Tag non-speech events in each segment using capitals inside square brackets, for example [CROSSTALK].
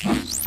Thanks. [LAUGHS]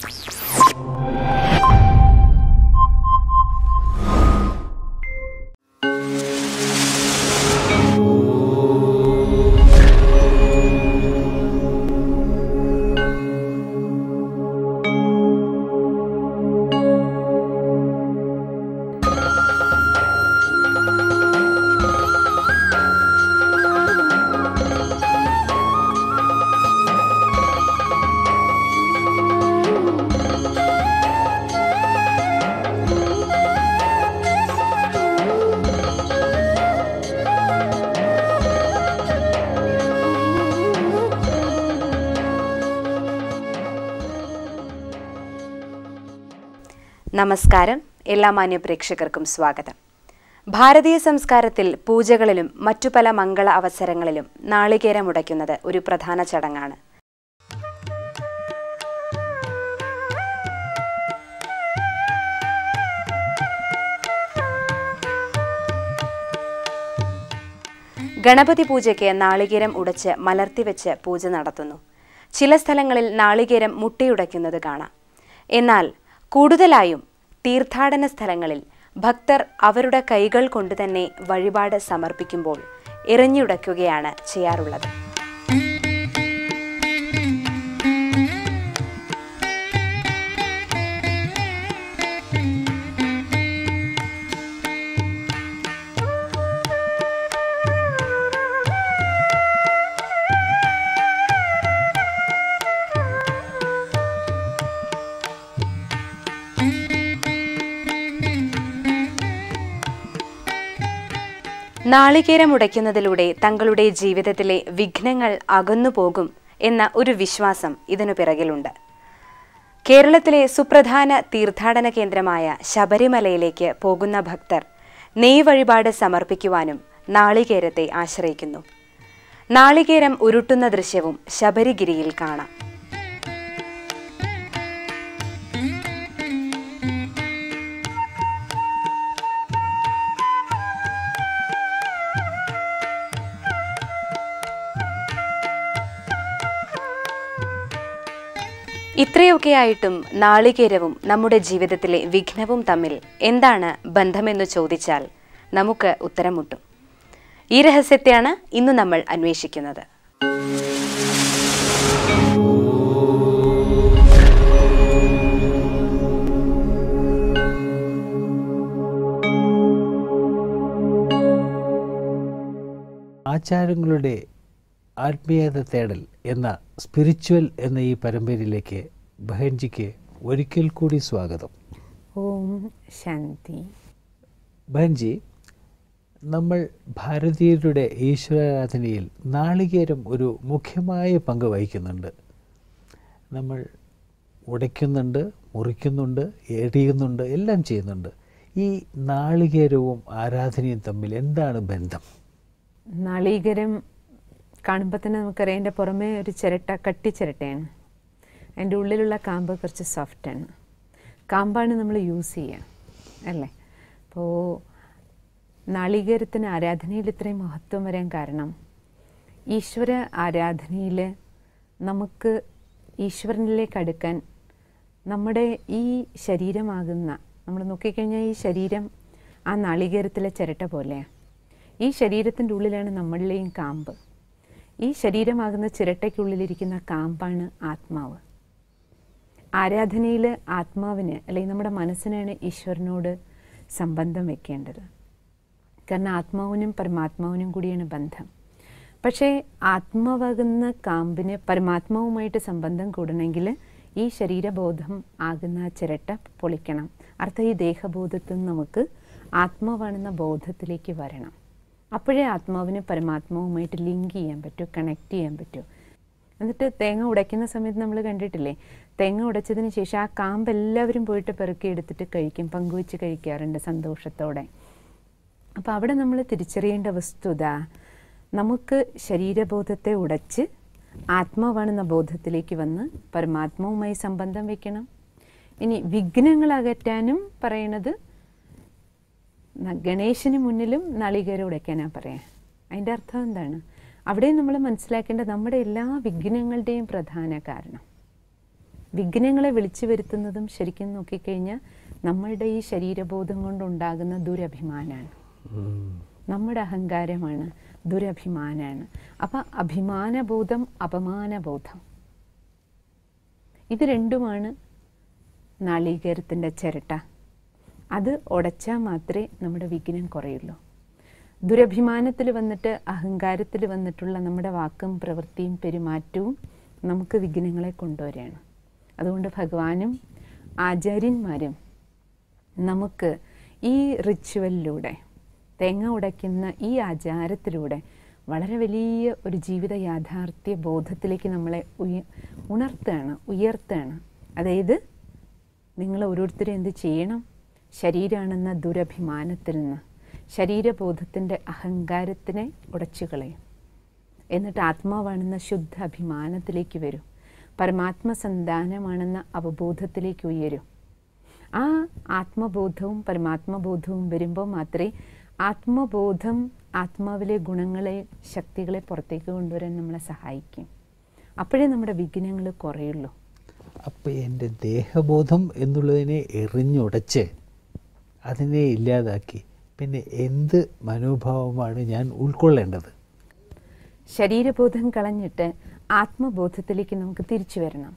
നമസ്കാരം. എല്ലാ മാന്യ പ്രേക്ഷകർക്കും സ്വാഗതം. ഭാരതീയ സംസ്കാരത്തിൽ പൂജകളിലും മറ്റു പല മംഗള അവസരങ്ങളിലും നാളികേരം ഉടയ്ക്കുന്നത് ഒരു പ്രധാന ചടങ്ങാണ്. ഗണപതി പൂജയ്ക്ക് നാളികേരം ഉടച്ച് മലർത്തിവെച്ച് പൂജ നടത്തുന്നു. ചില സ്ഥലങ്ങളിൽ നാളികേരം മുട്ടിയുടയ്ക്കുന്നത് കാണാം. എന്നാൽ കൂടുതലായും തീർത്ഥാടന സ്ഥലങ്ങളിൽ ഭക്തർ അവരുടെ കൈകൾ കൊണ്ടുതന്നെ വഴിപാട് സമർപ്പിക്കുമ്പോൾ എറിഞ്ഞുടയ്ക്കുകയാണ് ചെയ്യാറുള്ളത്. നാളികേരം ഉടയ്ക്കുന്നതിലൂടെ തങ്ങളുടെ ജീവിതത്തിലെ വിഘ്നങ്ങൾ അകന്നുപോകും എന്ന ഒരു വിശ്വാസം ഇതിനു പിറകിലുണ്ട്. കേരളത്തിലെ സുപ്രധാന തീർത്ഥാടന കേന്ദ്രമായ ശബരിമലയിലേക്ക് പോകുന്ന ഭക്തർ നെയ് വഴിപാട് സമർപ്പിക്കുവാനും നാളികേരത്തെ ആശ്രയിക്കുന്നു. നാളികേരം ഉരുട്ടുന്ന ദൃശ്യവും ശബരിഗിരിയിൽ കാണാം. ഇത്രയൊക്കെയായിട്ടും നാളികേരവും നമ്മുടെ ജീവിതത്തിലെ വിഘ്നവും തമ്മിൽ എന്താണ് ബന്ധമെന്ന് ചോദിച്ചാൽ നമുക്ക് ഉത്തരം മുട്ടും ഈ രഹസ്യത്തെയാണ് ഇന്ന് നമ്മൾ അന്വേഷിക്കുന്നത്. ആചാരങ്ങളുടെ ആത്മീയത തേടൽ. എന്ന സ്പിരിച്വൽ എന്ന ഈ പരമ്പരയിലേക്ക് ബഹൻജിക്ക് ഒരിക്കൽ കൂടി സ്വാഗതം. ഓം ശാന്തി. ബഹൻജി നമ്മൾ ഭാരതീയരുടെ ഈശ്വരാരാധനയിൽ നാളികേരം ഒരു മുഖ്യമായ പങ്ക് വഹിക്കുന്നുണ്ട്. നമ്മൾ ഉടയ്ക്കുന്നുണ്ട് മുറിക്കുന്നുണ്ട് എറിയുന്നുണ്ട് എല്ലാം ചെയ്യുന്നുണ്ട്. ഈ നാളികേരവും ആരാധനയും തമ്മിൽ എന്താണ് ബന്ധം? നാളീകരം കാണുമ്പോൾ തന്നെ നമുക്കറിയാം എന്റെ പുറമേ ഒരു ചിരട്ട കട്ടി ചിരട്ടയാണ്. അതിന്റെ ഉള്ളിലുള്ള കാമ്പ് കുറച്ച് സോഫ്റ്റാണ് കാമ്പാണ് നമ്മൾ യൂസ് ചെയ്യുക അല്ലേ? അപ്പോൾ നാളികേരത്തിന് ആരാധനയിൽ ഇത്രയും മഹത്വം വരാൻ കാരണം ഈശ്വര ആരാധനയിൽ നമുക്ക് ഈശ്വരനിലേക്ക് അടുക്കാൻ നമ്മുടെ ഈ ശരീരമാകുന്ന നമ്മൾ നോക്കിക്കഴിഞ്ഞാൽ ഈ ശരീരം ആ നാളികേരത്തിലെ ചിരട്ട പോലെയാണ് ഈ ശരീരത്തിന്റെ ഉള്ളിലാണ് നമ്മളിലെയും കാമ്പ്. ഈ ശരീരമാകുന്ന ചിരട്ടയ്ക്കുള്ളിലിരിക്കുന്ന കാമ്പാണ് ആത്മാവ്. ആരാധനയിൽ ആത്മാവിന് അല്ലെങ്കിൽ നമ്മുടെ മനസ്സിനാണ് ഈശ്വരനോട് സംബന്ധം വെക്കേണ്ടത്. കാരണം ആത്മാവിനും പരമാത്മാവിനും കൂടിയാണ് ബന്ധം. പക്ഷേ ആത്മാവാകുന്ന കാമ്പിന് പരമാത്മാവുമായിട്ട് സംബന്ധം കൂടണമെങ്കിൽ ഈ ശരീരബോധം ആകുന്ന ചിരട്ട പൊളിക്കണം. അർത്ഥം ഈ ദേഹബോധത്തിൽ നമുക്ക് ആത്മാവാണെന്ന ബോധത്തിലേക്ക് വരണം. അപ്പോഴേ ആത്മാവിന് പരമാത്മാവുമായിട്ട് ലിങ്ക് ചെയ്യാൻ പറ്റൂ കണക്ട് ചെയ്യാൻ പറ്റൂ. എന്നിട്ട് തേങ്ങ ഉടയ്ക്കുന്ന സമയത്ത് നമ്മൾ കണ്ടിട്ടില്ലേ? തേങ്ങ ഉടച്ചതിന് ശേഷം ആ കാമ്പ് എല്ലാവരും പോയിട്ട് പെറുക്കി എടുത്തിട്ട് കഴിക്കും പങ്കുവെച്ച് കഴിക്കാറുണ്ട് സന്തോഷത്തോടെ. അപ്പോൾ അവിടെ നമ്മൾ തിരിച്ചറിയേണ്ട വസ്തുത നമുക്ക് ശരീരബോധത്തെ ഉടച്ച് ആത്മാവാണെന്ന ബോധത്തിലേക്ക് വന്ന് പരമാത്മാവുമായി സംബന്ധം വയ്ക്കണം ഇനി വിഘ്നങ്ങൾ അകറ്റാനും പറയണത് ഗണേശന് മുന്നിലും നാളികേരം ഞാൻ പറയാം. അതിന്റെ അർത്ഥം എന്താണ്? അവിടെ നമ്മൾ മനസ്സിലാക്കേണ്ട നമ്മുടെ എല്ലാ വിഘ്നങ്ങളുടെയും പ്രധാന കാരണം. വിഘ്നങ്ങളെ വിളിച്ചു വരുത്തുന്നതും ശരിക്കും നോക്കിക്കഴിഞ്ഞാൽ നമ്മളുടെ ഈ ശരീരബോധം കൊണ്ടുണ്ടാകുന്ന ദുരഭിമാനമാണ് നമ്മുടെ അഹങ്കാരമാണ് ദുരഭിമാനമാണ് അപ്പം അഭിമാനബോധം അപമാനബോധം. ഇത് രണ്ടുമാണ് നാളീകരത്തിന്റെ ചിരട്ട. അത് ഉടച്ചാൽ മാത്രമേ നമ്മുടെ വിഘ്നം കുറയുള്ളൂ. ദുരഭിമാനത്തിൽ വന്നിട്ട് അഹങ്കാരത്തിൽ വന്നിട്ടുള്ള നമ്മുടെ വാക്കും പ്രവൃത്തിയും പെരുമാറ്റവും നമുക്ക് വിഘ്നങ്ങളെ കൊണ്ടുവരികയാണ്. അതുകൊണ്ട് ഭഗവാനും ആചാര്യന്മാരും നമുക്ക് ഈ റിച്വലിലൂടെ തേങ്ങ ഉടയ്ക്കുന്ന ഈ ആചാരത്തിലൂടെ വളരെ വലിയ ഒരു ജീവിത യാഥാർത്ഥ്യ ബോധത്തിലേക്ക് നമ്മളെ ഉയ ഉണർത്തുകയാണ് ഉയർത്തുകയാണ്. അതായത് നിങ്ങൾ ഓരോരുത്തരും എന്ത് ചെയ്യണം? ശരീരമാണെന്ന ദുരഭിമാനത്തിൽ നിന്ന് ശരീരബോധത്തിന്റെ അഹങ്കാരത്തിനെ ഉടച്ചു കളയും എന്നിട്ട് ആത്മാവാണെന്ന ശുദ്ധ അഭിമാനത്തിലേക്ക് വരും. പരമാത്മസന്താനമാണെന്ന അവബോധത്തിലേക്ക് ഉയരും. ആ ആത്മബോധവും പരമാത്മബോധവും വരുമ്പോൾ മാത്രമേ ആത്മബോധം ആത്മാവിലെ ഗുണങ്ങളെ ശക്തികളെ പുറത്തേക്ക് കൊണ്ടുവരാൻ നമ്മളെ സഹായിക്കും. അപ്പോഴേ നമ്മുടെ വിഘ്നങ്ങൾ കുറയുള്ളൂ. അപ്പോൾ എന്റെ ദേഹബോധം എന്നുള്ളതിനെ എറിഞ്ഞുടച്ച് അതിനെ ഇല്ലാതാക്കി. പിന്നെ എന്ത് മനോഭാവമാണ് ഞാൻ ഉൾക്കൊള്ളേണ്ടത്? ശരീരബോധം കളഞ്ഞിട്ട് ആത്മബോധത്തിലേക്ക് നമുക്ക് തിരിച്ചു വരണം.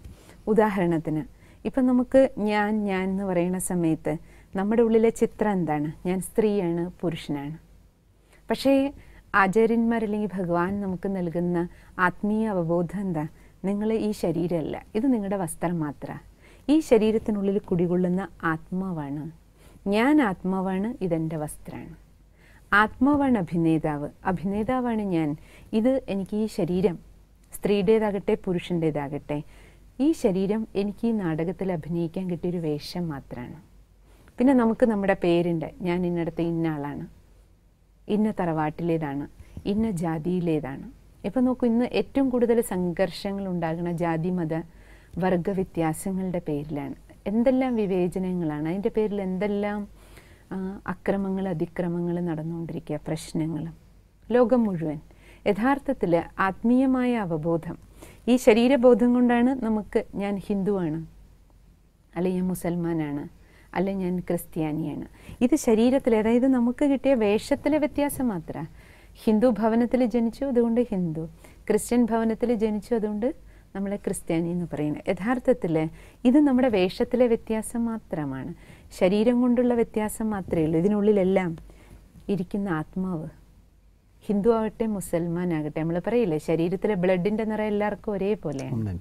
ഉദാഹരണത്തിന് ഇപ്പം നമുക്ക് ഞാൻ ഞാൻ എന്ന് പറയുന്ന സമയത്ത് നമ്മുടെ ഉള്ളിലെ ചിത്രം എന്താണ്? ഞാൻ സ്ത്രീയാണ് പുരുഷനാണ്. പക്ഷേ ആചാര്യന്മാർ അല്ലെങ്കിൽ ഭഗവാൻ നമുക്ക് നൽകുന്ന ആത്മീയ അവബോധം എന്താ? നിങ്ങൾ ഈ ശരീരമല്ല ഇത് നിങ്ങളുടെ വസ്ത്രം മാത്രമാണ് ഈ ശരീരത്തിനുള്ളിൽ കുടികൊള്ളുന്ന ആത്മാവാണ്. ഞാൻ ആത്മാവാണ് ഇതെന്റെ വസ്ത്രമാണ് ആത്മാവാണ് അഭിനേതാവ്. അഭിനേതാവാണ് ഞാൻ. ഇത് എനിക്ക് ഈ ശരീരം സ്ത്രീയുടേതാകട്ടെ പുരുഷന്റേതാകട്ടെ ഈ ശരീരം എനിക്ക് ഈ നാടകത്തിൽ അഭിനയിക്കാൻ കിട്ടിയൊരു വേഷം മാത്രമാണ് പിന്നെ നമുക്ക് നമ്മുടെ പേരുണ്ട്. ഞാൻ ഇന്നടത്ത് ഇന്ന ആളാണ്. ഇന്ന തറവാട്ടിലേതാണ്. ഇന്ന ജാതിയിലേതാണ്. ഇപ്പം നോക്കൂ ഇന്ന് ഏറ്റവും കൂടുതൽ സംഘർഷങ്ങൾ ഉണ്ടാകുന്ന ജാതി മത വർഗ വ്യത്യാസങ്ങളുടെ പേരിലാണ്. എന്തെല്ലാം വിവേചനങ്ങളാണ്? അതിന്റെ പേരിൽ എന്തെല്ലാം അക്രമങ്ങൾ അതിക്രമങ്ങൾ നടന്നുകൊണ്ടിരിക്കുക പ്രശ്നങ്ങൾ? ലോകം മുഴുവൻ. യഥാർത്ഥത്തിൽ ആത്മീയമായ അവബോധം. ഈ ശരീരബോധം കൊണ്ടാണ് നമുക്ക് ഞാൻ ഹിന്ദുവാണ് അല്ലെ ഞാൻ മുസൽമാനാണ് അല്ലെ ഞാൻ ക്രിസ്ത്യാനിയാണ്. ഇത് ശരീരത്തിൽ അതായത് നമുക്ക് കിട്ടിയ വേഷത്തിലെ വ്യത്യാസം മാത്രമാണ് ഹിന്ദു ഭവനത്തിൽ ജനിച്ചു അതുകൊണ്ട് ഹിന്ദു. ക്രിസ്ത്യൻ ഭവനത്തിൽ ജനിച്ചു അതുകൊണ്ട് നമ്മളെ ക്രിസ്ത്യാനി എന്ന് പറയുന്നത്. യഥാർത്ഥത്തിൽ ഇത് നമ്മുടെ വേഷത്തിലെ വ്യത്യാസം മാത്രമാണ്. ശരീരം കൊണ്ടുള്ള വ്യത്യാസം മാത്രമേ ഉള്ളൂ. ഇതിനുള്ളിലെല്ലാം ഇരിക്കുന്ന ആത്മാവ്. ഹിന്ദു ആവട്ടെ മുസൽമാൻ ആകട്ടെ നമ്മൾ പറയില്ലേ ശരീരത്തിലെ ബ്ലഡിന്റെ നിറം എല്ലാവർക്കും ഒരേപോലെയാണ്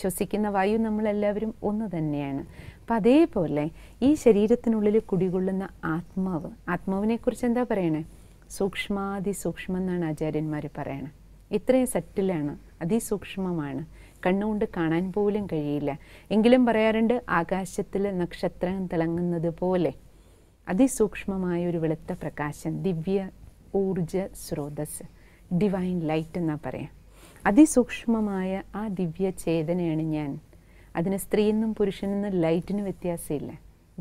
ശ്വസിക്കുന്ന വായു നമ്മളെല്ലാവരും ഒന്ന് തന്നെയാണ്. അപ്പം അതേപോലെ ഈ ശരീരത്തിനുള്ളിൽ കുടികൊള്ളുന്ന ആത്മാവ് ആത്മാവിനെക്കുറിച്ച് എന്താ പറയണേ? സൂക്ഷ്മാതിസൂക്ഷ്മം എന്നാണ് ആചാര്യന്മാർ പറയണേ. ഇത്രയും സറ്റിലാണ് അതിസൂക്ഷ്മമാണ്. കണ്ണുകൊണ്ട് കാണാൻ പോലും കഴിയില്ല. എങ്കിലും പറയാറുണ്ട് ആകാശത്തിൽ നക്ഷത്രം തിളങ്ങുന്നത് പോലെ. അതിസൂക്ഷ്മമായ ഒരു വെളുത്ത പ്രകാശം ദിവ്യ ഊർജ സ്രോതസ് ഡിവൈൻ ലൈറ്റ് എന്നാ പറയാം. അതിസൂക്ഷ്മമായ ആ ദിവ്യ ചേതനയാണ് ഞാൻ. അതിന് സ്ത്രീയെന്നും പുരുഷനെന്നും ലൈറ്റിന് വ്യത്യാസമില്ല.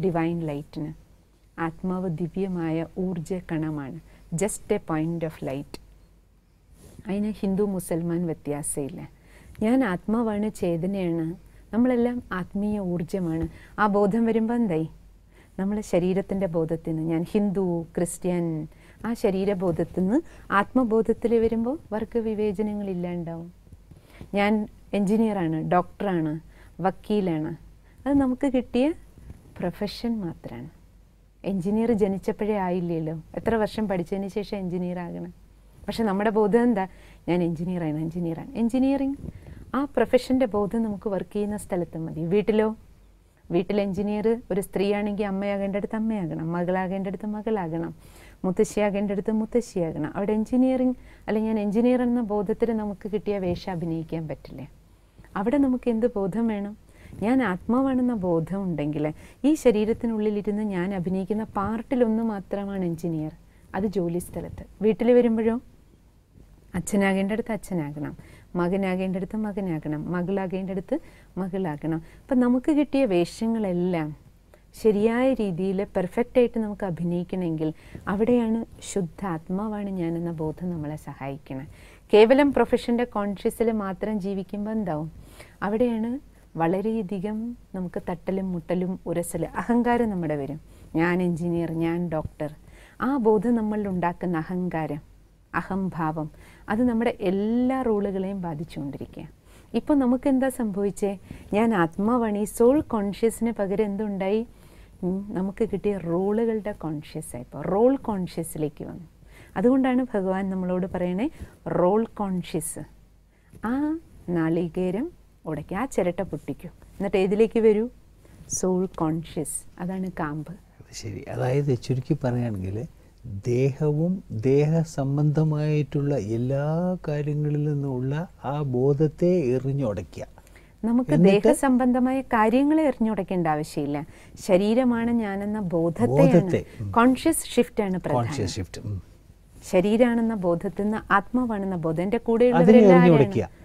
ഡിവൈൻ ലൈറ്റിന് ആത്മാവ് ദിവ്യമായ ഊർജ കണമാണ്. Just a point of light അതിന് ഹിന്ദു മുസൽമാൻ വ്യത്യാസമില്ല. ഞാൻ ആത്മാവാണ് ചേതനയാണ്. നമ്മളെല്ലാം ആത്മീയ ഊർജമാണ്. ആ ബോധം വരുമ്പോൾ എന്തായി? നമ്മൾ ശരീരത്തിന്റെ ബോധത്തിൽ നിന്ന് ഞാൻ ഹിന്ദു ക്രിസ്ത്യൻ ആ ശരീരബോധത്തിൽ നിന്ന് ആത്മബോധത്തിൽ വരുമ്പോൾ വർഗ വിവേചനങ്ങളില്ലാണ്ടാവും ഞാൻ എൻജിനീയറാണ് ഡോക്ടറാണ് വക്കീലാണ്. അത് നമുക്ക് കിട്ടിയ പ്രൊഫഷൻ മാത്രമാണ് എൻജിനീയർ ജനിച്ചപ്പോഴേ ആയില്ലല്ലോ എത്ര വർഷം പഠിച്ചതിന് ശേഷം എൻജിനീയർ ആകണം. പക്ഷെ നമ്മുടെ ബോധം എന്താ? ഞാൻ എൻജിനീയറാണ് എൻജിനീയറാണ് എൻജിനീയറിങ് ആ പ്രൊഫഷന്റെ ബോധം നമുക്ക് വർക്ക് ചെയ്യുന്ന സ്ഥലത്ത് മതി. വീട്ടിലോ? വീട്ടിൽ എഞ്ചിനീയർ ഒരു സ്ത്രീയാണെങ്കിൽ അമ്മയാകേണ്ടടുത്ത് അമ്മയാകണം. മകളാകേണ്ടടുത്ത് മകളാകണം. മുത്തശ്ശിയാകേണ്ടടുത്ത് മുത്തശ്ശിയാകണം. അവിടെ എഞ്ചിനീയറിങ് അല്ലെങ്കിൽ ഞാൻ എഞ്ചിനീയർ എന്ന ബോധത്തിൽ നമുക്ക് കിട്ടിയ വേഷം അഭിനയിക്കാൻ പറ്റില്ലേ. അവിടെ നമുക്ക് എന്ത് ബോധം വേണം? ഞാൻ ആത്മാവാണെന്ന ബോധം ഉണ്ടെങ്കിൽ ഈ ശരീരത്തിനുള്ളിലിരുന്ന് ഞാൻ അഭിനയിക്കുന്ന പാർട്ടിലൊന്ന് മാത്രമാണ് എഞ്ചിനീയർ അത് ജോലി സ്ഥലത്ത്. വീട്ടിൽ വരുമ്പോഴോ? അച്ഛനാകേണ്ടടുത്ത് അച്ഛനാകണം. മകനാകേണ്ടടുത്ത് മകനാകണം മകളാകേണ്ടടുത്ത് മകളാകണം. അപ്പം നമുക്ക് കിട്ടിയ വേഷങ്ങളെല്ലാം ശരിയായ രീതിയിൽ പെർഫെക്റ്റായിട്ട് നമുക്ക് അഭിനയിക്കണമെങ്കിൽ അവിടെയാണ് ശുദ്ധ ആത്മാവാണ് ഞാനെന്ന ബോധം നമ്മളെ സഹായിക്കണം. കേവലം പ്രൊഫഷന്റെ കോൺഷ്യസിൽ മാത്രം ജീവിക്കുമ്പോൾ എന്താവും? അവിടെയാണ് വളരെയധികം നമുക്ക് തട്ടലും മുട്ടലും ഉരസൽ അഹങ്കാരം നമ്മുടെ വരും. ഞാൻ എഞ്ചിനീയർ ഞാൻ ഡോക്ടർ ആ ബോധം നമ്മളിൽ ഉണ്ടാക്കുന്ന അഹങ്കാരം അഹംഭാവം അത് നമ്മുടെ എല്ലാ റോളുകളെയും ബാധിച്ചുകൊണ്ടിരിക്കുക ഇപ്പോൾ നമുക്ക് എന്താ സംഭവിച്ചേ? ഞാൻ ആത്മാവാണ് സോൾ കോൺഷ്യസിന് പകരം എന്തുണ്ടായി? നമുക്ക് കിട്ടിയ റോളുകളുടെ കോൺഷ്യസ് ആയിപ്പോൾ റോൾ കോൺഷ്യസിലേക്ക് വന്നു. അതുകൊണ്ടാണ് ഭഗവാൻ നമ്മളോട് പറയണേ റോൾ കോൺഷ്യസ് ആ നാളികേരം ഉടയ്ക്കുക ആ ചിരട്ട പൊട്ടിക്കും. എന്നിട്ട് ഏതിലേക്ക് വരൂ? സോൾ കോൺഷ്യസ് അതാണ് കാമ്പ്. ശരി. അതായത് ചുരുക്കി പറയുകയാണെങ്കിൽ ദേഹവും ദേഹസംബന്ധമായിട്ടുള്ള എല്ലാ കാര്യങ്ങളിൽ നിന്നുമുള്ള ആ ബോധത്തെ എറിഞ്ഞുടയ്ക്കുക. നമുക്ക് ദേഹസംബന്ധമായ കാര്യങ്ങളെ എറിഞ്ഞുടക്കേണ്ട ആവശ്യമില്ല. ശരീരമാണ് ഞാനെന്ന ബോധത്തെ, കോൺഷ്യസ് ഷിഫ്റ്റ് ആണ് കോൺഷ്യസ് ഷിഫ്റ്റ് ശരീരാണെന്ന ബോധത്തിൽ നിന്ന് ആത്മാവാണെന്ന ബോധം. എന്റെ കൂടെ കൂടെയുള്ളവരെല്ലാം?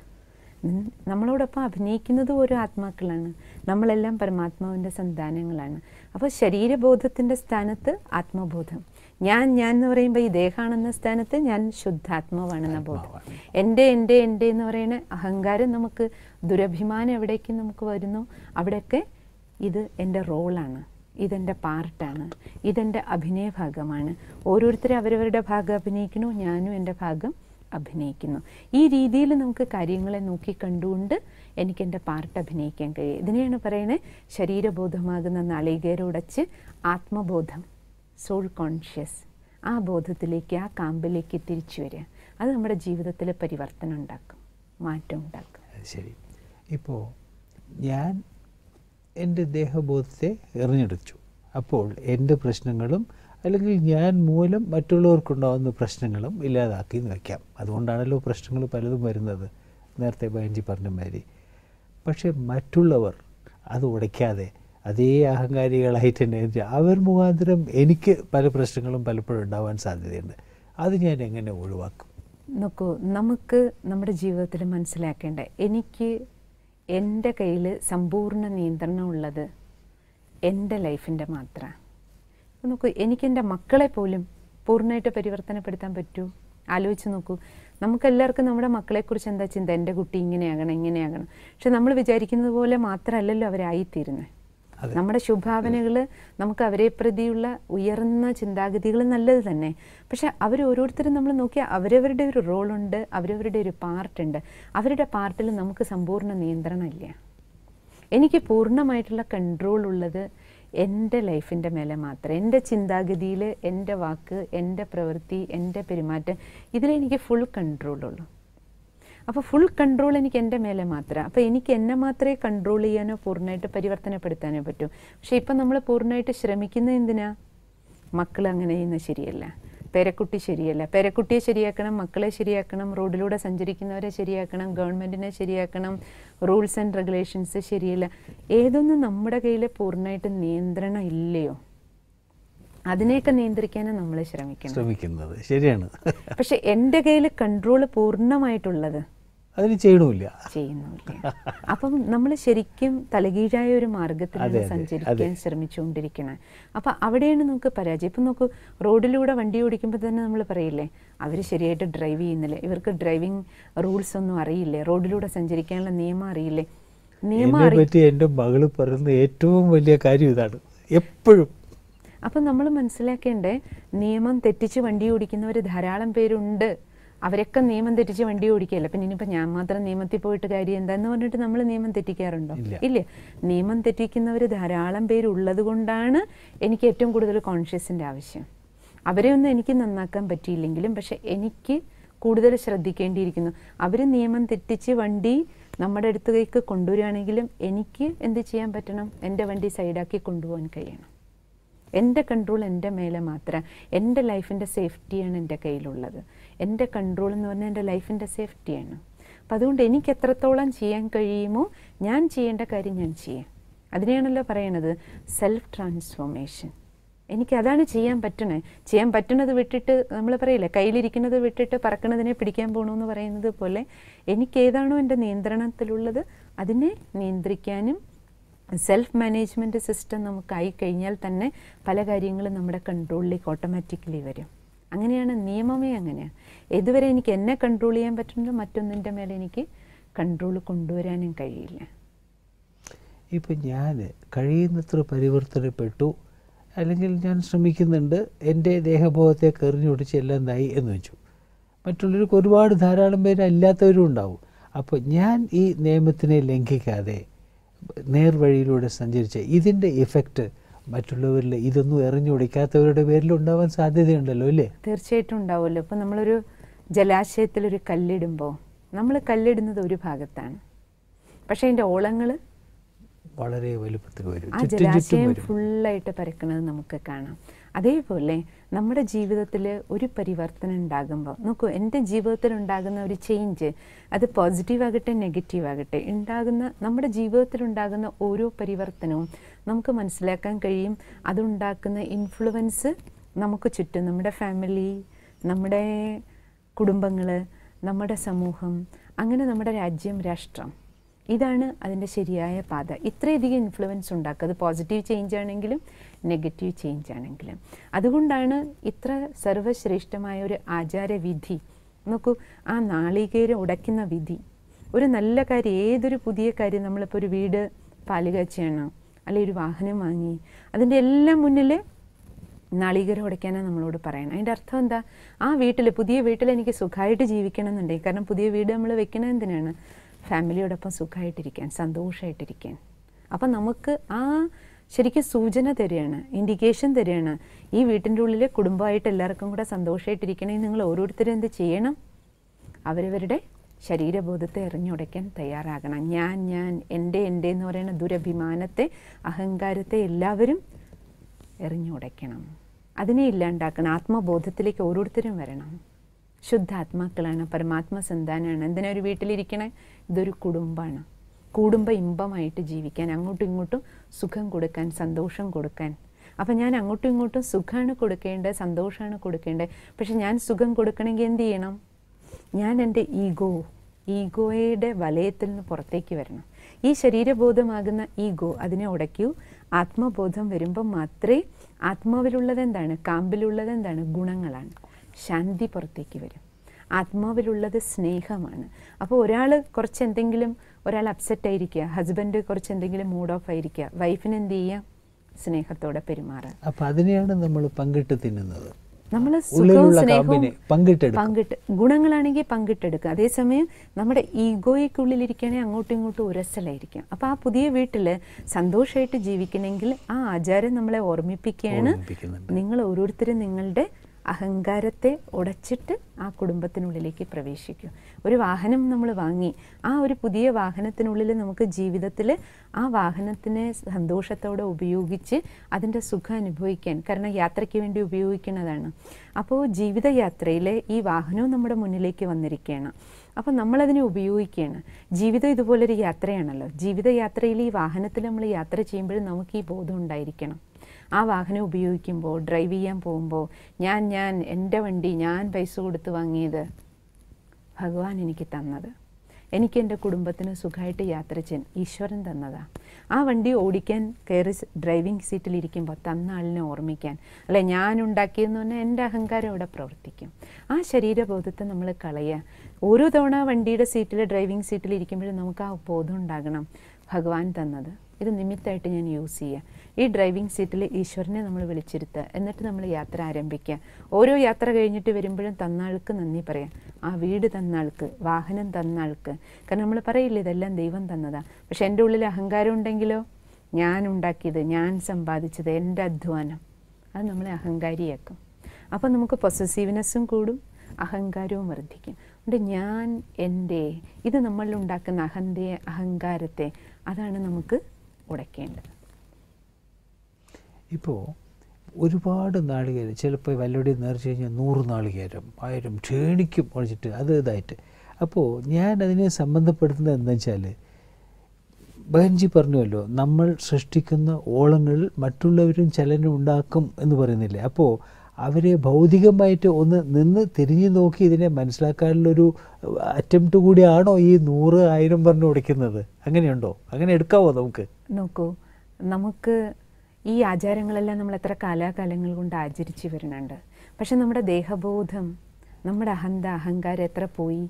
നമ്മളോടൊപ്പം അഭിനയിക്കുന്നതും ഓരോ ആത്മാക്കളാണ്. നമ്മളെല്ലാം പരമാത്മാവിന്റെ സന്താനങ്ങളാണ്. അപ്പോൾ ശരീരബോധത്തിന്റെ സ്ഥാനത്ത് ആത്മബോധം. ഞാൻ ഞാൻ എന്ന് പറയുമ്പോൾ ഈ ദേഹാണെന്ന സ്ഥാനത്ത് ഞാൻ ശുദ്ധാത്മാവാണെന്ന ബോധം. എന്റെ എന്റെ എന്റെ എന്ന് പറയുന്ന അഹങ്കാരം നമുക്ക് ദുരഭിമാനം എവിടേക്ക് നമുക്ക് വരുന്നു? അവിടെയൊക്കെ ഇത് എന്റെ റോളാണ്. ഇതെന്റെ പാർട്ടാണ്. ഇതെന്റെ അഭിനയ ഭാഗമാണ്. ഓരോരുത്തരും അവരവരുടെ ഭാഗം അഭിനയിക്കണു ഞാനും എന്റെ ഭാഗം അഭിനയിക്കുന്നു. ഈ രീതിയിൽ നമുക്ക് കാര്യങ്ങളെ നോക്കി കണ്ടുകൊണ്ട് എനിക്ക് എന്റെ പാർട്ട് അഭിനയിക്കാൻ കഴിയും. ഇതിനെയാണ് പറയുന്നത് ശരീരബോധമാകുന്ന നളികേരുടച്ച് ആത്മബോധം. സോൾ കോൺഷ്യസ് ആ ബോധത്തിലേക്ക് ആ കാമ്പിലേക്ക് തിരിച്ചു വരിക. അത് നമ്മുടെ ജീവിതത്തിൽ പരിവർത്തനം ഉണ്ടാക്കും മാറ്റം ഉണ്ടാക്കും. ശരി. ഇപ്പോൾ ഞാൻ എന്റെ ദേഹബോധത്തെ എറിഞ്ഞെടുത്തു അപ്പോൾ എന്റെ പ്രശ്നങ്ങളും അല്ലെങ്കിൽ ഞാൻ മൂലം മറ്റുള്ളവർക്കുണ്ടാകുന്ന പ്രശ്നങ്ങളും ഇല്ലാതാക്കി എന്ന് വയ്ക്കാം. അതുകൊണ്ടാണല്ലോ പ്രശ്നങ്ങൾ പലതും വരുന്നത്. നേരത്തെ ബയൻജി പറഞ്ഞ മാതിരി. പക്ഷേ മറ്റുള്ളവർ അത് ഉടയ്ക്കാതെ അതേ അഹങ്കാരികളായിട്ട് തന്നെ അവർ മുഖാന്തരം എനിക്ക് പല പ്രശ്നങ്ങളും പലപ്പോഴും ഉണ്ടാവാൻ സാധ്യതയുണ്ട്. അത് ഞാൻ എങ്ങനെ ഒഴിവാക്കും? നോക്കൂ നമുക്ക് നമ്മുടെ ജീവിതത്തിൽ മനസ്സിലാക്കേണ്ട എനിക്ക് എന്റെ കയ്യിൽ സമ്പൂർണ നിയന്ത്രണം ഉള്ളത് എന്റെ ലൈഫിന്റെ മാത്രമാണ്. നോക്കൂ എനിക്കെന്റെ മക്കളെ പോലും പൂർണമായിട്ട് പരിവർത്തനപ്പെടുത്താൻ പറ്റൂ? ആലോചിച്ച് നോക്കൂ നമുക്കെല്ലാവർക്കും നമ്മുടെ മക്കളെക്കുറിച്ച് എന്താ ചിന്ത? എന്റെ കുട്ടി ഇങ്ങനെയാകണം ഇങ്ങനെയാകണം. പക്ഷെ നമ്മൾ വിചാരിക്കുന്നത് പോലെ മാത്രമല്ലല്ലോ അവരായിത്തീരുന്നത്. നമ്മുടെ ശുഭാവനകൾ നമുക്ക് അവരെ പ്രതിയുള്ള ഉയർന്ന ചിന്താഗതികൾ നല്ലത് തന്നെ. പക്ഷെ അവർ ഓരോരുത്തരും നമ്മൾ നോക്കിയാൽ അവരവരുടെ ഒരു റോളുണ്ട് അവരവരുടെ ഒരു പാർട്ടുണ്ട്. അവരുടെ പാർട്ടിൽ നമുക്ക് സമ്പൂർണ നിയന്ത്രണമില്ല എനിക്ക് പൂർണമായിട്ടുള്ള കൺട്രോൾ ഉള്ളത് എന്റെ ലൈഫിന്റെ മേലെ മാത്രം. എന്റെ ചിന്താഗതിയിൽ എന്റെ വാക്ക് എന്റെ പ്രവൃത്തി എന്റെ പെരുമാറ്റം ഇതിലെനിക്ക് ഫുൾ കൺട്രോളുള്ളൂ അപ്പോൾ ഫുൾ കൺട്രോൾ എനിക്ക് എന്റെ മേലെ മാത്രം. അപ്പോൾ എനിക്ക് എന്നെ മാത്രമേ കൺട്രോൾ ചെയ്യാനോ പൂർണമായിട്ട് പരിവർത്തനപ്പെടുത്താനോ പറ്റൂ. പക്ഷേ ഇപ്പം നമ്മൾ പൂർണമായിട്ട് ശ്രമിക്കുന്നത് എന്തിനാ? മക്കൾ അങ്ങനെ ചെയ്യുന്നത് ശരിയല്ല. പേരക്കുട്ടി ശരിയല്ല. പേരക്കുട്ടിയെ ശരിയാക്കണം മക്കളെ ശരിയാക്കണം റോഡിലൂടെ സഞ്ചരിക്കുന്നവരെ ശരിയാക്കണം ഗവൺമെന്റിനെ ശരിയാക്കണം റൂൾസ് ആൻഡ് റെഗുലേഷൻസ് ശരിയല്ല. ഏതൊന്നും നമ്മുടെ കയ്യിൽ പൂർണമായിട്ട് നിയന്ത്രണം ഇല്ലയോ? അതിനെയൊക്കെ നിയന്ത്രിക്കാനാണ് നമ്മൾ ശ്രമിക്കണം ശ്രമിക്കുന്നത്. ശരിയാണ്. പക്ഷെ എന്റെ കയ്യിൽ കൺട്രോൾ പൂർണമായിട്ടുള്ളത് അതിന് ചെയ്യണമില്ല. ചെയ്യുന്നില്ല അപ്പം നമ്മൾ ശരിക്കും തലകീഴായ ഒരു മാർഗത്തിൽ മാർഗത്തിലാണ് സഞ്ചരിക്കാൻ ശ്രമിച്ചുകൊണ്ടിരിക്കണം. അപ്പൊ അപ്പം അവിടെയാണ് നമുക്ക് പരാജയം. ഇപ്പം നോക്കൂ റോഡിലൂടെ വണ്ടി ഓടിക്കുമ്പോൾ തന്നെ നമ്മൾ പറയില്ലേ അവർ ശരിയായിട്ട് ഡ്രൈവ് ചെയ്യുന്നില്ല. ഇവർക്ക് ഡ്രൈവിംഗ് റൂൾസ് ഒന്നും അറിയില്ലേ? റോഡിലൂടെ സഞ്ചരിക്കാനുള്ള നിയമം അറിയില്ലേ? നിയമം പറ്റി എന്റെ മകൾ പറയുന്ന ഏറ്റവും വലിയ കാര്യം ഇതാണ്. എപ്പോഴും. അപ്പം നമ്മൾ മനസ്സിലാക്കേണ്ടേ നിയമം തെറ്റിച്ച് വണ്ടി ഓടിക്കുന്നവർ ധാരാളം പേരുണ്ട്. അവരൊക്കെ നിയമം തെറ്റിച്ച് വണ്ടി ഓടിക്കുകയല്ല? പിന്നെ ഇനിയിപ്പോൾ ഞാൻ മാത്രം നിയമത്തിൽ പോയിട്ട് കാര്യം എന്താന്ന് പറഞ്ഞിട്ട് നമ്മൾ നിയമം തെറ്റിക്കാറുണ്ടോ? ഇല്ല. നിയമം തെറ്റിക്കുന്നവർ ധാരാളം പേരുള്ളത് കൊണ്ടാണ് എനിക്ക് ഏറ്റവും കൂടുതൽ കോൺഷ്യസിന്റെ ആവശ്യം. അവരെ ഒന്നും എനിക്ക് നന്നാക്കാൻ പറ്റിയില്ലെങ്കിലും പക്ഷെ എനിക്ക് കൂടുതൽ ശ്രദ്ധിക്കേണ്ടിയിരിക്കുന്നു. അവർ നിയമം തെറ്റിച്ച് വണ്ടി നമ്മുടെ അടുത്തേക്ക് കൊണ്ടുവരികയാണെങ്കിലും എനിക്ക് എന്ത് ചെയ്യാൻ പറ്റണം? എന്റെ വണ്ടി സൈഡാക്കി കൊണ്ടുപോകാൻ കഴിയണം. എന്റെ കൺട്രോൾ എന്റെ മേലെ മാത്രം. എന്റെ ലൈഫിന്റെ സേഫ്റ്റിയാണ് എന്റെ കയ്യിലുള്ളത്. എന്റെ കൺട്രോൾ എന്ന് പറഞ്ഞാൽ എന്റെ ലൈഫിന്റെ സേഫ്റ്റിയാണ് അപ്പം അതുകൊണ്ട് എനിക്ക് എത്രത്തോളം ചെയ്യാൻ കഴിയുമോ ഞാൻ ചെയ്യേണ്ട കാര്യം ഞാൻ ചെയ്യാം. അതിനെയാണല്ലോ പറയണത് സെൽഫ് ട്രാൻസ്ഫോർമേഷൻ എനിക്ക് അതാണ് ചെയ്യാൻ പറ്റണേ. ചെയ്യാൻ പറ്റുന്നത് വിട്ടിട്ട് നമ്മൾ പറയില്ലേ കയ്യിലിരിക്കുന്നത് വിട്ടിട്ട് പറക്കുന്നതിനെ പിടിക്കാൻ പോകണമെന്ന് പറയുന്നത് പോലെ എനിക്ക് ഏതാണോ എന്റെ നിയന്ത്രണത്തിലുള്ളത് അതിനെ നിയന്ത്രിക്കാനും സെൽഫ് മാനേജ്മെന്റ് സിസ്റ്റം നമുക്കായി കഴിഞ്ഞാൽ തന്നെ പല കാര്യങ്ങളും നമ്മുടെ കൺട്രോളിലേക്ക് ഓട്ടോമാറ്റിക്കലി വരും. അങ്ങനെയാണ് നിയമമേ അങ്ങനെയാണ് ഇതുവരെ എനിക്ക് എന്നെ കൺട്രോൾ ചെയ്യാൻ പറ്റുന്നില്ല മറ്റൊന്നിന്റെ മേലെ എനിക്ക് കൺട്രോൾ കൊണ്ടുവരാനും കഴിയില്ല. ഇപ്പം ഞാൻ കഴിയുന്നത്ര പരിവർത്തനപ്പെട്ടു അല്ലെങ്കിൽ ഞാൻ ശ്രമിക്കുന്നുണ്ട് എന്റെ ദേഹബോധത്തെ കെറിഞ്ഞൊടിച്ച് എല്ലാം നായി എന്ന് വെച്ചു. മറ്റുള്ളവർക്ക് ഒരുപാട് ധാരാളം പേര് അല്ലാത്തവരും ഉണ്ടാവും. അപ്പോൾ ഞാൻ ഈ നിയമത്തിനെ ലംഘിക്കാതെ നേർവഴിയിലൂടെ സഞ്ചരിച്ച ഇതിന്റെ ഇഫക്റ്റ് മറ്റുള്ളവരിൽ ഇതൊന്നും എറിഞ്ഞു എറിഞ്ഞൊടിക്കാത്തവരുടെ പേരിൽ ഉണ്ടാവാൻ സാധ്യതയുണ്ടല്ലോ അല്ലേ? തീർച്ചയായിട്ടും ഉണ്ടാവുമല്ലോ. ഇപ്പം നമ്മളൊരു ജലാശയത്തിലൊരു കല്ലിടുമ്പോൾ നമ്മൾ കല്ലിടുന്നത് ഒരു ഭാഗത്താണ്. പക്ഷേ അതിന്റെ ഓളങ്ങൾ വളരെ വലുപ്പത്തിൽ വരും. ആ ജലാശയം ഫുള്ളായിട്ട് പരക്കുന്നത് നമുക്ക് കാണാം. അതേപോലെ നമ്മുടെ ജീവിതത്തിൽ ഒരു പരിവർത്തനം ഉണ്ടാകുമ്പോൾ നോക്കൂ എന്റെ ജീവിതത്തിൽ ഉണ്ടാകുന്ന ഒരു ചേഞ്ച് അത് പോസിറ്റീവ് ആകട്ടെ നെഗറ്റീവ് ആകട്ടെ ഉണ്ടാകുന്ന നമ്മുടെ ജീവിതത്തിൽ ഉണ്ടാകുന്ന ഓരോ പരിവർത്തനവും നമുക്ക് മനസ്സിലാക്കാൻ കഴിയും. അതുണ്ടാക്കുന്ന ഇൻഫ്ലുവൻസ് നമുക്ക് ചുറ്റും. നമ്മുടെ ഫാമിലി നമ്മുടെ കുടുംബങ്ങൾ നമ്മുടെ സമൂഹം അങ്ങനെ നമ്മുടെ രാജ്യം രാഷ്ട്രം. ഇതാണ് അതിന്റെ ശരിയായ പാത. ഇത്രയധികം ഇൻഫ്ലുവൻസ് ഉണ്ടാക്കുക. അത് പോസിറ്റീവ് ചേഞ്ച് ആണെങ്കിലും നെഗറ്റീവ് ചേഞ്ച് ആണെങ്കിലും. അതുകൊണ്ടാണ് ഇത്ര സർവശ്രേഷ്ഠമായ ഒരു ആചാരവിധി. നോക്കൂ ആ നാളികേരം ഉടയ്ക്കുന്ന വിധി. ഒരു നല്ല കാര്യം ഏതൊരു പുതിയ കാര്യം നമ്മളിപ്പോൾ ഒരു വീട് പാലുകാച്ചിയാണ്. അല്ലെങ്കിൽ ഒരു വാഹനം വാങ്ങി. അതിന്റെ എല്ലാം മുന്നിൽ നാളീകരം ഉടയ്ക്കാനാണ് നമ്മളോട് പറയണം. അതിന്റെ അർത്ഥം എന്താ? ആ വീട്ടിൽ പുതിയ വീട്ടിൽ എനിക്ക് സുഖമായിട്ട് ജീവിക്കണം എന്നുണ്ടെങ്കിൽ കാരണം പുതിയ വീട് നമ്മൾ വെക്കണത് എന്തിനാണ്? ഫാമിലിയോടൊപ്പം സുഖമായിട്ടിരിക്കാൻ സന്തോഷമായിട്ടിരിക്കാൻ അപ്പം നമുക്ക് ആ ശരിക്കും സൂചന തരികയാണ് ഇൻഡിക്കേഷൻ തരികയാണ് ഈ വീട്ടിന്റെ ഉള്ളിൽ കുടുംബമായിട്ട് എല്ലാവർക്കും കൂടെ സന്തോഷമായിട്ടിരിക്കണമെങ്കിൽ നിങ്ങൾ ഓരോരുത്തരും എന്ത് ചെയ്യണം? അവരവരുടെ ശരീരബോധത്തെ എറിഞ്ഞുടയ്ക്കാൻ തയ്യാറാകണം. ഞാൻ ഞാൻ എന്റെ എന്റെ എന്ന് പറയുന്ന ദുരഭിമാനത്തെ അഹങ്കാരത്തെ എല്ലാവരും എറിഞ്ഞുടയ്ക്കണം. അതിനെ ഇല്ലാണ്ടാക്കണം. ആത്മബോധത്തിലേക്ക് ഓരോരുത്തരും വരണം. ശുദ്ധാത്മാക്കളാണ് പരമാത്മ സന്താനമാണ് എന്തിനാ ഒരു വീട്ടിലിരിക്കണേ? ഇതൊരു കുടുംബമാണ് കുടുംബ ഇമ്പമായിട്ട് ജീവിക്കാൻ അങ്ങോട്ടും ഇങ്ങോട്ടും സുഖം കൊടുക്കാൻ സന്തോഷം കൊടുക്കാൻ. അപ്പം ഞാൻ അങ്ങോട്ടും ഇങ്ങോട്ടും സുഖമാണ് കൊടുക്കേണ്ടത് സന്തോഷമാണ് കൊടുക്കേണ്ടത്. പക്ഷെ ഞാൻ സുഖം കൊടുക്കണമെങ്കിൽ എന്ത് ചെയ്യണം? ഞാൻ എന്റെ ഈഗോ ഈഗോയുടെ വലയത്തിൽ നിന്ന് പുറത്തേക്ക് വരണം. ഈ ശരീരബോധമാകുന്ന ഈഗോ അതിനെ ഉടയ്ക്കൂ. ആത്മബോധം വരുമ്പോൾ മാത്രമേ ആത്മാവിലുള്ളത് എന്താണ് കാമ്പിലുള്ളത് എന്താണ് ഗുണങ്ങളാണ്. ശാന്തി പുറത്തേക്ക് വരും. ആത്മാവിലുള്ളത് സ്നേഹമാണ്. അപ്പോൾ ഒരാൾ കുറച്ച് എന്തെങ്കിലും ഒരാൾ അപ്സെറ്റ് ആയിരിക്കുക ഹസ്ബൻഡ് കുറച്ച് എന്തെങ്കിലും മൂഡ് ഓഫ് ആയിരിക്കുക വൈഫിന് എന്ത് ചെയ്യുക? സ്നേഹത്തോടെ പെരുമാറുക. അപ്പം അതിനെയാണ് നമ്മൾ പങ്കിട്ട് തിന്നുന്നത്. നമ്മൾ സുഖവും സ്നേഹവും പങ്കിട്ട് ഗുണങ്ങളാണെങ്കിൽ പങ്കിട്ടെടുക്കുക. അതേസമയം നമ്മുടെ ഈഗോയ്ക്കുള്ളിലിരിക്കുകയാണെങ്കിൽ അങ്ങോട്ടും ഇങ്ങോട്ടും ഉരസലായിരിക്കും അപ്പോൾ ആ പുതിയ വീട്ടിൽ സന്തോഷമായിട്ട് ജീവിക്കണമെങ്കിൽ ആ ആചാരം നമ്മളെ ഓർമ്മിപ്പിക്കുകയാണ്. നിങ്ങൾ ഓരോരുത്തരും നിങ്ങളുടെ അഹങ്കാരത്തെ ഉടച്ചിട്ട് ആ കുടുംബത്തിനുള്ളിലേക്ക് പ്രവേശിക്കും. ഒരു വാഹനം നമ്മൾ വാങ്ങി ആ ഒരു പുതിയ വാഹനത്തിനുള്ളിൽ നമുക്ക് ജീവിതത്തിൽ ആ വാഹനത്തിനെ സന്തോഷത്തോടെ ഉപയോഗിച്ച് അതിന്റെ സുഖം അനുഭവിക്കാൻ കാരണം യാത്രയ്ക്ക് വേണ്ടി ഉപയോഗിക്കുന്നതാണ്. അപ്പോൾ ജീവിതയാത്രയിലെ ഈ വാഹനവും നമ്മുടെ മുന്നിലേക്ക് വന്നിരിക്കുകയാണ്. അപ്പോൾ നമ്മളതിനെ ഉപയോഗിക്കുകയാണ്. ജീവിതം ഇതുപോലൊരു യാത്രയാണല്ലോ. ജീവിതയാത്രയിൽ ഈ വാഹനത്തിൽ നമ്മൾ യാത്ര ചെയ്യുമ്പോഴും നമുക്ക് ഈ ബോധം ഉണ്ടായിരിക്കണം. ആ വാഹനം ഉപയോഗിക്കുമ്പോൾ ഡ്രൈവ് ചെയ്യാൻ പോകുമ്പോൾ ഞാൻ ഞാൻ എന്റെ വണ്ടി ഞാൻ പൈസ കൊടുത്ത് വാങ്ങിയത് ഭഗവാൻ എനിക്ക് തന്നത്. എനിക്ക് എന്റെ കുടുംബത്തിന് സുഖമായിട്ട് യാത്ര ചെയ്യാൻ ഈശ്വരൻ തന്നതാ. ആ വണ്ടി ഓടിക്കാൻ കയറി ഡ്രൈവിംഗ് സീറ്റിൽ ഇരിക്കുമ്പോൾ തന്ന ആളിനെ ഓർമ്മിക്കാൻ. അല്ലെ ഞാൻ ഉണ്ടാക്കിയെന്ന് പറഞ്ഞാൽ എന്റെ അഹങ്കാരം അവിടെ പ്രവർത്തിക്കും. ആ ശരീരബോധത്തെ നമ്മൾ കളയുക. ഓരോ തവണ വണ്ടിയുടെ സീറ്റിൽ ഡ്രൈവിംഗ് സീറ്റിൽ ഇരിക്കുമ്പോഴും നമുക്ക് ആ ബോധം ഉണ്ടാകണം. ഭഗവാൻ തന്നത്. ഇത് നിമിത്തമായിട്ട് ഞാൻ യൂസ് ചെയ്യുക ഈ ഡ്രൈവിംഗ് സീറ്റിൽ ഈശ്വരനെ നമ്മൾ വിളിച്ചിരുത്തുക. എന്നിട്ട് നമ്മൾ യാത്ര ആരംഭിക്കുക. ഓരോ യാത്ര കഴിഞ്ഞിട്ട് വരുമ്പോഴും തന്നാൾക്ക് നന്ദി പറയാം. ആ വീട് തന്നാൾക്ക് വാഹനം തന്നാൾക്ക്. കാരണം നമ്മൾ പറയില്ല ഇതെല്ലാം ദൈവം തന്നതാണ് പക്ഷെ എന്റെ ഉള്ളിൽ അഹങ്കാരം ഉണ്ടെങ്കിലോ? ഞാൻ ഉണ്ടാക്കിയത് ഞാൻ സമ്പാദിച്ചത് എന്റെ അധ്വാനം. അത് നമ്മളെ അഹങ്കാരിയാക്കും. അപ്പം നമുക്ക് പൊസസീവ്നെസ്സും കൂടും അഹങ്കാരവും വർദ്ധിക്കും. അതുകൊണ്ട് ഞാൻ എന്റെ ഇത് നമ്മളിൽ ഉണ്ടാക്കുന്ന അഹന്തയെ അഹങ്കാരത്തെ അതാണ് നമുക്ക് ഉടയ്ക്കേണ്ടത് ഇപ്പോൾ ഒരുപാട് നാളികേരം ചിലപ്പോൾ വല്ലടി നേർച്ച കഴിഞ്ഞാൽ നൂറ് നാളികേരം ആയിരം ക്ഷേണിക്കും ഒഴിച്ചിട്ട് അത് ഇതായിട്ട്. അപ്പോൾ ഞാൻ അതിനെ സംബന്ധപ്പെടുത്തുന്നത് എന്താ വെച്ചാൽ ബഹൻജി പറഞ്ഞുവല്ലോ നമ്മൾ സൃഷ്ടിക്കുന്ന ഓളങ്ങൾ മറ്റുള്ളവരും ചലനം ഉണ്ടാക്കും എന്ന് പറയുന്നില്ലേ? അപ്പോൾ അവരെ ഭൗതികമായിട്ട് ഒന്ന് നിന്ന് തിരിഞ്ഞു നോക്കി ഇതിനെ മനസ്സിലാക്കാനുള്ളൊരു അറ്റംപ്റ്റ് കൂടിയാണോ ഈ നൂറ് ആയിരം പറഞ്ഞ് ഉടയ്ക്കുന്നത്? അങ്ങനെയുണ്ടോ? അങ്ങനെ എടുക്കാവോ നമുക്ക്? നോക്കൂ നമുക്ക് ഈ ആചാരങ്ങളെല്ലാം നമ്മൾ എത്ര കാലാകാലങ്ങൾ കൊണ്ട് ആചരിച്ചു വരുന്നുണ്ട്. പക്ഷെ നമ്മുടെ ദേഹബോധം നമ്മുടെ അഹന്ത അഹങ്കാരം എത്ര പോയി?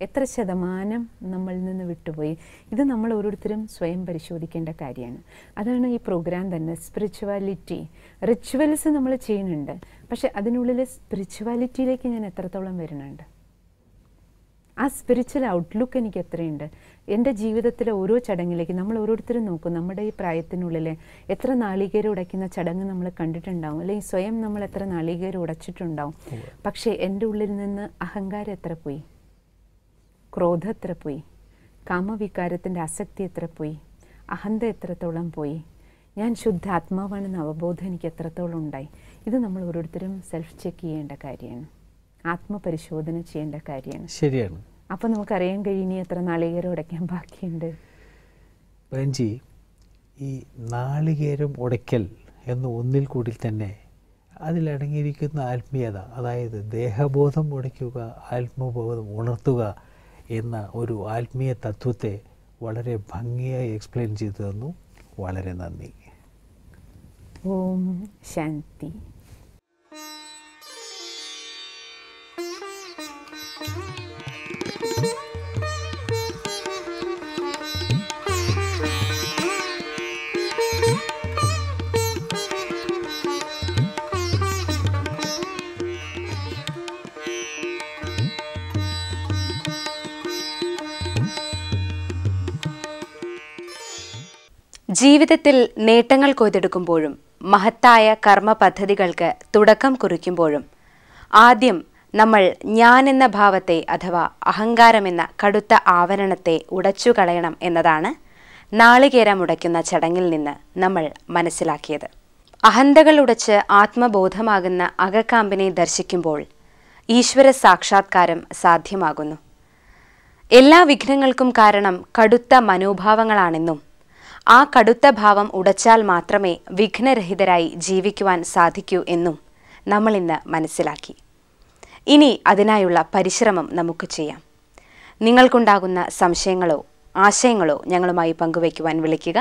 എത്ര ശതമാനം നമ്മളിൽ നിന്ന് വിട്ടുപോയി? ഇത് നമ്മൾ ഓരോരുത്തരും സ്വയം പരിശോധിക്കേണ്ട കാര്യമാണ്. അതാണ് ഈ പ്രോഗ്രാം തന്നെ സ്പിരിച്വാലിറ്റി റിച്വൽസ് നമ്മൾ ചെയ്യുന്നുണ്ട്. പക്ഷെ അതിനുള്ളിൽ സ്പിരിച്വാലിറ്റിയിലേക്ക് ഞാൻ എത്രത്തോളം വരുന്നുണ്ട്? ആ സ്പിരിച്വൽ ഔട്ട്ലുക്ക് എനിക്ക് എത്രയുണ്ട്? എന്റെ ജീവിതത്തിലെ ഓരോ ചടങ്ങിലേക്ക് നമ്മൾ ഓരോരുത്തരും നോക്കും. നമ്മുടെ ഈ പ്രായത്തിനുള്ളിൽ എത്ര നാളികേരം ഉടയ്ക്കുന്ന ചടങ്ങ് നമ്മൾ കണ്ടിട്ടുണ്ടാവും. അല്ലെങ്കിൽ സ്വയം നമ്മൾ എത്ര നാളികേരം ഉടച്ചിട്ടുണ്ടാവും. പക്ഷേ എന്റെ ഉള്ളിൽ നിന്ന് അഹങ്കാരം എത്ര പോയി? ക്രോധം എത്ര പോയി? കാമവികാരത്തിന്റെ ആസക്തി എത്ര പോയി? അഹന്ത എത്രത്തോളം പോയി? ഞാൻ ശുദ്ധ ആത്മാവാണെന്ന അവബോധം എനിക്ക് എത്രത്തോളം ഉണ്ടായി? ഇത് നമ്മൾ ഓരോരുത്തരും സെൽഫ് ചെക്ക് ചെയ്യേണ്ട കാര്യമാണ്. ആത്മപരിശോധന ചെയ്യേണ്ട കാര്യമാണ്. ശരിയാണ്. അപ്പോൾ നമുക്കറിയാൻ കഴിയും ഇനി എത്ര നാളികേരം ഉടയ്ക്കാൻ ബാക്കിയുണ്ട്. റഞ്ജി ഈ നാളികേരം ഉടയ്ക്കൽ എന്ന ഒന്നിൽ കൂടി തന്നെ അതിലടങ്ങിയിരിക്കുന്ന ആത്മീയത അതായത് ദേഹബോധം ഉടയ്ക്കുക ആത്മബോധം ഉണർത്തുക എന്ന ഒരു ആത്മീയ തത്വത്തെ വളരെ ഭംഗിയായി എക്സ്പ്ലെയിൻ ചെയ്തു തന്നു. വളരെ നന്ദി. ഓം ശാന്തി. ജീവിതത്തിൽ നേട്ടങ്ങൾ കൊയ്തെടുക്കുമ്പോഴും മഹത്തായ കർമ്മ പദ്ധതികൾക്ക് തുടക്കം കുറിക്കുമ്പോഴും ആദ്യം നമ്മൾ ഞാൻ എന്ന ഭാവത്തെ അഥവാ അഹങ്കാരമെന്ന കടുത്ത ആവരണത്തെ ഉടച്ചു കളയണം എന്നതാണ് നാളികേരം ഉടയ്ക്കുന്ന ചടങ്ങിൽ നിന്ന് നമ്മൾ മനസ്സിലാക്കിയത്. അഹന്തകൾ ഉടച്ച് ആത്മബോധമാകുന്ന അകക്കാമ്പിനെ ദർശിക്കുമ്പോൾ ഈശ്വര സാക്ഷാത്കാരം സാധ്യമാകുന്നു. എല്ലാ വിഘ്നങ്ങൾക്കും കാരണം കടുത്ത മനോഭാവങ്ങളാണെന്നും ആ കടുത്ത ഭാവം ഉടച്ചാൽ മാത്രമേ വിഘ്നരഹിതരായി ജീവിക്കുവാൻ സാധിക്കൂ എന്നും നമ്മൾ ഇന്ന് മനസ്സിലാക്കി. ഇനി അതിനായുള്ള പരിശ്രമം നമുക്ക് ചെയ്യാം. നിങ്ങൾക്കുണ്ടാകുന്ന സംശയങ്ങളോ ആശയങ്ങളോ ഞങ്ങളുമായി പങ്കുവയ്ക്കുവാൻ വിളിക്കുക.